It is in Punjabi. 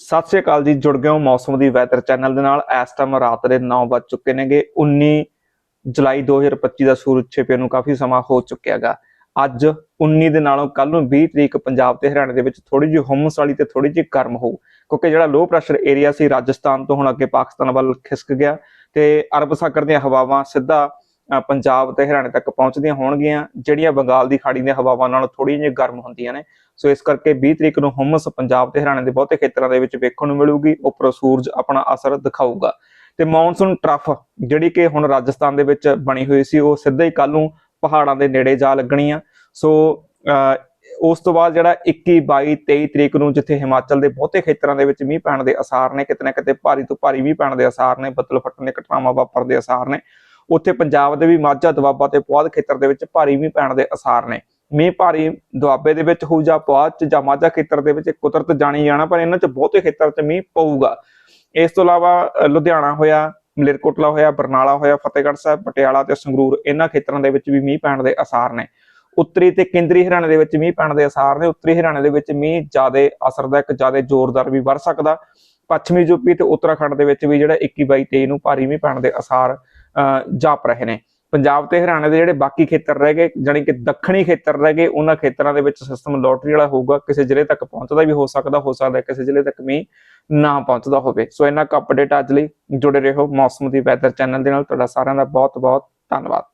ਸਤਿ ਸ਼੍ਰੀ ਅਕਾਲ ਜੀ ਜੁੜ ਗਏ ਹੋ ਮੌਸਮ ਦੀ ਵੈਦਰ ਚੈਨਲ ਦੇ ਨਾਲ। ਇਸ ਟਾਈਮ ਰਾਤ ਦੇ 9 ਵੱਜ ਚੁੱਕੇ ਨੇਗੇ। 19 ਜੁਲਾਈ 2025 ਦਾ ਸੂਰਜ ਛਿਪੇ ਨੂੰ ਕਾਫੀ ਸਮਾਂ ਹੋ ਚੁੱਕਿਆਗਾ ਅੱਜ 19 ਦੇ ਨਾਲੋਂ ਕੱਲ ਨੂੰ 20 ਤਰੀਕ ਪੰਜਾਬ ਤੇ ਹਰਿਆਣਾ ਦੇ ਵਿੱਚ ਥੋੜੀ ਜਿਹੀ ਹਮਸ ਵਾਲੀ ਤੇ ਥੋੜੀ ਜਿਹੀ ਗਰਮ ਹੋਊ। ਕਿਉਂਕਿ ਜਿਹੜਾ ਲੋ ਪ੍ਰੈਸ਼ਰ ਏਰੀਆ ਸੀ ਰਾਜਸਥਾਨ ਤੋਂ ਹੁਣ ਅੱਗੇ ਪਾਕਿਸਤਾਨ ਵੱਲ ਖਿਸਕ ਗਿਆ ਤੇ ਅਰਬ ਸਾਗਰ ਦੀਆਂ ਹਵਾਵਾਂ ਸਿੱਧਾ ਅ, ਪੰਜਾਬ ਤੇ ਹਰਿਆਣੇ ਤੱਕ ਪਹੁੰਚਦੀਆਂ ਹੋਣਗੀਆਂ। ਜਿਹੜੀਆਂ ਬੰਗਾਲ ਦੀ ਖਾੜੀ ਦੀਆਂ ਹਵਾਵਾਂ ਨਾਲੋਂ ਥੋੜ੍ਹੀਆਂ ਜਿਹੀਆਂ ਗਰਮ ਹੁੰਦੀਆਂ ਨੇ। ਸੋ ਇਸ ਕਰਕੇ 20 ਤਰੀਕ ਨੂੰ ਹਮਸ ਪੰਜਾਬ ਤੇ ਹਰਿਆਣੇ ਦੇ ਬਹੁਤੇ ਖੇਤਰਾਂ ਦੇ ਵਿੱਚ ਵੇਖਣ ਨੂੰ ਮਿਲੂਗੀ ਉੱਪਰੋਂ ਸੂਰਜ ਆਪਣਾ ਅਸਰ ਦਿਖਾਊਗਾ। ਤੇ ਮੌਨਸੂਨ ਟਰਫ ਜਿਹੜੀ ਕਿ ਹੁਣ ਰਾਜਸਥਾਨ ਦੇ ਵਿੱਚ ਬਣੀ ਹੋਈ ਸੀ ਉਹ ਸਿੱਧਾ ਹੀ ਕੱਲ ਨੂੰ ਪਹਾੜਾਂ ਦੇ ਨੇੜੇ ਜਾ ਲੱਗਣੀ ਆ ਸੋ ਅਹ, ਉਸ ਤੋਂ ਬਾਅਦ ਜਿਹੜਾ 21 22 23 ਤਰੀਕ ਨੂੰ ਜਿੱਥੇ ਹਿਮਾਚਲ ਦੇ ਬਹੁਤੇ ਖੇਤਰਾਂ ਦੇ ਵਿੱਚ ਮੀਂਹ ਪੈਣ ਦੇ ਅਸਾਰ ਨੇ ਕਿਤੇ ਨਾ ਕਿਤੇ ਭਾਰੀ ਤੋਂ ਭਾਰੀ ਮੀਂਹ ਪੈਣ ਦੇ ਅਸਾਰ ਨੇ ਬੱਦਲ ਫਟਣ ਦੇ ਘਟਨਾਵਾਂ ਵਾਪਰਨ ਦੇ ਅਸਾਰ ਨੇ ਉੱਥੇ ਪੰਜਾਬ ਦੇ ਵੀ ਮਾਝਾ ਦੁਆਬਾ ਤੇ ਪੁਆਧ ਖੇਤਰ ਦੇ ਵਿੱਚ ਭਾਰੀ ਮੀਂਹ ਪੈਣ ਦੇ ਅਸਾਰ ਨੇ। ਮੀਂਹ ਭਾਰੀ ਦੁਆਬੇ ਦੇ ਵਿੱਚ ਹੋਊ ਜਾਂ ਪੁਆਧ ਚ ਜਾਂ ਮਾਝਾ ਖੇਤਰ ਦੇ ਵਿੱਚ ਕੁਦਰਤ ਜਾਣੀ ਜਾਣਾ ਪਰ ਇਹਨਾਂ ਚ ਬਹੁਤੇ ਖੇਤਰ ਚ ਮੀਂਹ ਪਊਗਾ। ਇਸ ਤੋਂ ਇਲਾਵਾ ਲੁਧਿਆਣਾ ਹੋਇਆ ਮਲੇਰਕੋਟਲਾ ਹੋਇਆ ਬਰਨਾਲਾ ਹੋਇਆ ਫਤਿਹਗੜ੍ਹ ਸਾਹਿਬ ਪਟਿਆਲਾ ਤੇ ਸੰਗਰੂਰ ਇਹਨਾਂ ਖੇਤਰਾਂ ਦੇ ਵਿੱਚ ਵੀ ਮੀਂਹ ਪੈਣ ਦੇ ਅਸਾਰ ਨੇ। ਉੱਤਰੀ ਤੇ ਕੇਂਦਰੀ ਹਰਿਆਣੇ ਦੇ ਵਿੱਚ ਮੀਂਹ ਪੈਣ ਦੇ ਅਸਾਰ ਨੇ। ਉੱਤਰੀ ਹਰਿਆਣੇ ਦੇ ਵਿੱਚ ਮੀਂਹ ਜ਼ਿਆਦਾ ਅਸਰਦਾਇਕ ਜ਼ਿਆਦਾ ਜ਼ੋਰਦਾਰ ਵੀ ਵਰ ਸਕਦਾ। ਪੱਛਮੀ ਯੂਪੀ ਤੇ ਉੱਤਰਾਖੰਡ ਦੇ ਵਿੱਚ ਵੀ ਜਿਹੜਾ 21 22 23 ਨੂੰ ਭਾਰੀ ਮੀਂਹ ਪੈਣ ਦੇ ਅਸਾਰ ਅ, ਜਾਪ ਰਹੇ ਨੇ। ਪੰਜਾਬ ਤੇ ਹਰਿਆਣੇ ਦੇ ਜਿਹੜੇ ਬਾਕੀ ਖੇਤਰ ਰਹਿ ਗਏ, ਜਾਣੀ ਕਿ ਦੱਖਣੀ ਖੇਤਰ ਰਹਿ ਗਏ, ਉਹਨਾਂ ਖੇਤਰਾਂ ਦੇ ਵਿੱਚ ਸਿਸਟਮ ਲੋਟਰੀ ਵਾਲਾ ਹੋਊਗਾ, ਕਿਸੇ ਜ਼ਿਲ੍ਹੇ ਤੱਕ ਪਹੁੰਚਦਾ ਵੀ ਹੋ ਸਕਦਾ ਹੋ ਸਕਦਾ ਕਿਸੇ ਜ਼ਿਲ੍ਹੇ ਤੱਕ ਵੀ ਨਾ ਪਹੁੰਚਦਾ ਹੋਵੇ। ਸੋ ਇਹਨਾਂ ਕੁ ਅਪਡੇਟ ਅੱਜ ਲਈ, ਜੁੜੇ ਰਹੋ ਮੌਸਮ ਦੀ ਵੈਦਰ ਚੈਨਲ ਦੇ ਨਾਲ, ਤੁਹਾਡਾ ਸਾਰਿਆਂ ਦਾ ਬਹੁਤ ਬਹੁਤ ਧੰਨਵਾਦ।